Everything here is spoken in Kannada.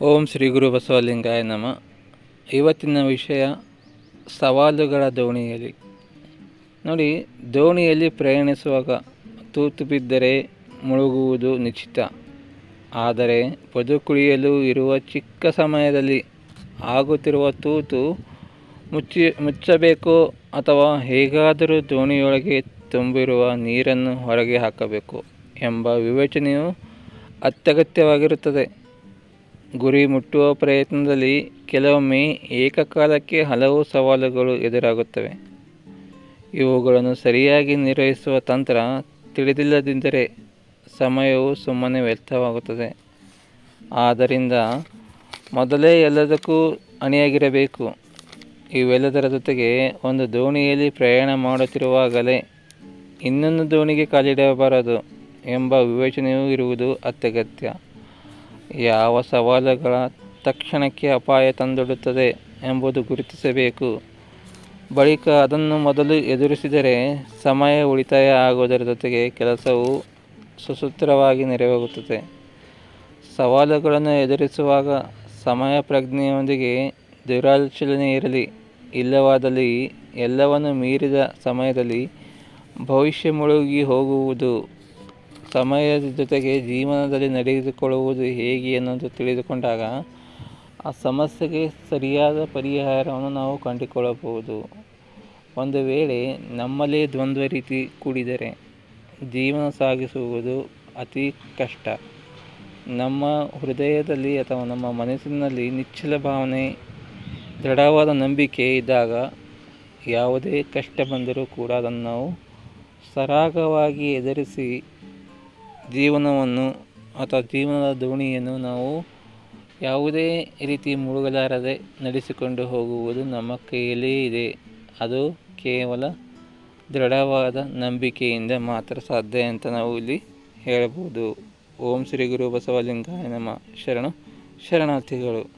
ಓಂ ಶ್ರೀ ಗುರು ಬಸವಲಿಂಗಾಯ ನಮ. ಇವತ್ತಿನ ವಿಷಯ ಸವಾಲುಗಳ ದೋಣಿಯಲ್ಲಿ. ನೋಡಿ, ದೋಣಿಯಲ್ಲಿ ಪ್ರಯಾಣಿಸುವಾಗ ತೂತು ಬಿದ್ದರೆ ಮುಳುಗುವುದು ನಿಶ್ಚಿತ. ಆದರೆ ಬದುಕುಳಿಯಲು ಇರುವ ಚಿಕ್ಕ ಸಮಯದಲ್ಲಿ ಆಗುತ್ತಿರುವ ತೂತು ಮುಚ್ಚಿ, ಮುಚ್ಚಬೇಕು ಅಥವಾ ಹೇಗಾದರೂ ದೋಣಿಯೊಳಗೆ ತುಂಬಿರುವ ನೀರನ್ನು ಹೊರಗೆ ಹಾಕಬೇಕು ಎಂಬ ವಿವೇಚನೆಯು ಅತ್ಯಗತ್ಯವಾಗಿರುತ್ತದೆ. ಗುರಿ ಮುಟ್ಟುವ ಪ್ರಯತ್ನದಲ್ಲಿ ಕೆಲವೊಮ್ಮೆ ಏಕಕಾಲಕ್ಕೆ ಹಲವು ಸವಾಲುಗಳು ಎದುರಾಗುತ್ತವೆ. ಇವುಗಳನ್ನು ಸರಿಯಾಗಿ ನಿರ್ವಹಿಸುವ ತಂತ್ರ ತಿಳಿದಿಲ್ಲದಿದ್ದರೆ ಸಮಯವು ಸುಮ್ಮನೆ ವ್ಯರ್ಥವಾಗುತ್ತದೆ. ಆದ್ದರಿಂದ ಮೊದಲೇ ಎಲ್ಲದಕ್ಕೂ ಅಣಿಯಾಗಿರಬೇಕು. ಇವೆಲ್ಲದರ ಜೊತೆಗೆ ಒಂದು ದೋಣಿಯಲ್ಲಿ ಪ್ರಯಾಣ ಮಾಡುತ್ತಿರುವಾಗಲೇ ಇನ್ನೊಂದು ದೋಣಿಗೆ ಕಾಲಿಡಬಾರದು ಎಂಬ ವಿವೇಚನೆಯೂ ಇರುವುದು ಅತ್ಯಗತ್ಯ. ಯಾವ ಸವಾಲುಗಳ ತಕ್ಷಣಕ್ಕೆ ಅಪಾಯ ತಂದೊಡ್ಡುತ್ತದೆ ಎಂಬುದು ಗುರುತಿಸಬೇಕು. ಬಳಿಕ ಅದನ್ನು ಮೊದಲು ಎದುರಿಸಿದರೆ ಸಮಯ ಉಳಿತಾಯ ಆಗುವುದರ ಜೊತೆಗೆ ಕೆಲಸವು ಸುಸೂತ್ರವಾಗಿ ನೆರವಾಗುತ್ತದೆ. ಸವಾಲುಗಳನ್ನು ಎದುರಿಸುವಾಗ ಸಮಯ ಪ್ರಜ್ಞೆಯೊಂದಿಗೆ ದುರಾಲೋಚನೆ ಇರಲಿ, ಇಲ್ಲವಾದಲ್ಲಿ ಎಲ್ಲವನ್ನು ಮೀರಿದ ಸಮಯದಲ್ಲಿ ಭವಿಷ್ಯ ಮುಳುಗಿ ಹೋಗುವುದು ಸಮಯದ ಜೊತೆಗೆ ಜೀವನದಲ್ಲಿ ನಡೆದುಕೊಳ್ಳುವುದು ಹೇಗೆ ಅನ್ನೋದು ತಿಳಿದುಕೊಂಡಾಗ ಆ ಸಮಸ್ಯೆಗೆ ಸರಿಯಾದ ಪರಿಹಾರವನ್ನು ನಾವು ಕಂಡುಕೊಳ್ಳಬಹುದು. ಒಂದು ವೇಳೆ ನಮ್ಮಲ್ಲೇ ದ್ವಂದ್ವ ರೀತಿ ಕೂಡಿದರೆ ಜೀವನ ಸಾಗಿಸುವುದು ಅತಿ ಕಷ್ಟ. ನಮ್ಮ ಹೃದಯದಲ್ಲಿ ಅಥವಾ ನಮ್ಮ ಮನಸ್ಸಿನಲ್ಲಿ ನಿಚ್ಚಲ ಭಾವನೆ, ದೃಢವಾದ ನಂಬಿಕೆ ಇದ್ದಾಗ ಯಾವುದೇ ಕಷ್ಟ ಬಂದರೂ ಕೂಡ ಅದನ್ನು ನಾವು ಸರಾಗವಾಗಿ ಎದುರಿಸಿ ಜೀವನವನ್ನು ಅಥವಾ ಜೀವನದ ದೋಣಿಯನ್ನು ನಾವು ಯಾವುದೇ ರೀತಿ ಮುಳುಗಲಾರದೆ ನಡೆಸಿಕೊಂಡು ಹೋಗುವುದು ನಮ್ಮ ಕೈಯಲ್ಲೇ ಇದೆ. ಅದು ಕೇವಲ ದೃಢವಾದ ನಂಬಿಕೆಯಿಂದ ಮಾತ್ರ ಸಾಧ್ಯ ಅಂತ ನಾವು ಇಲ್ಲಿ ಹೇಳಬಹುದು. ಓಂ ಶ್ರೀ ಗುರು ಬಸವಲಿಂಗಾಯ ನಮ್ಮ ಶರಣು, ಶರಣಾರ್ಥಿಗಳು.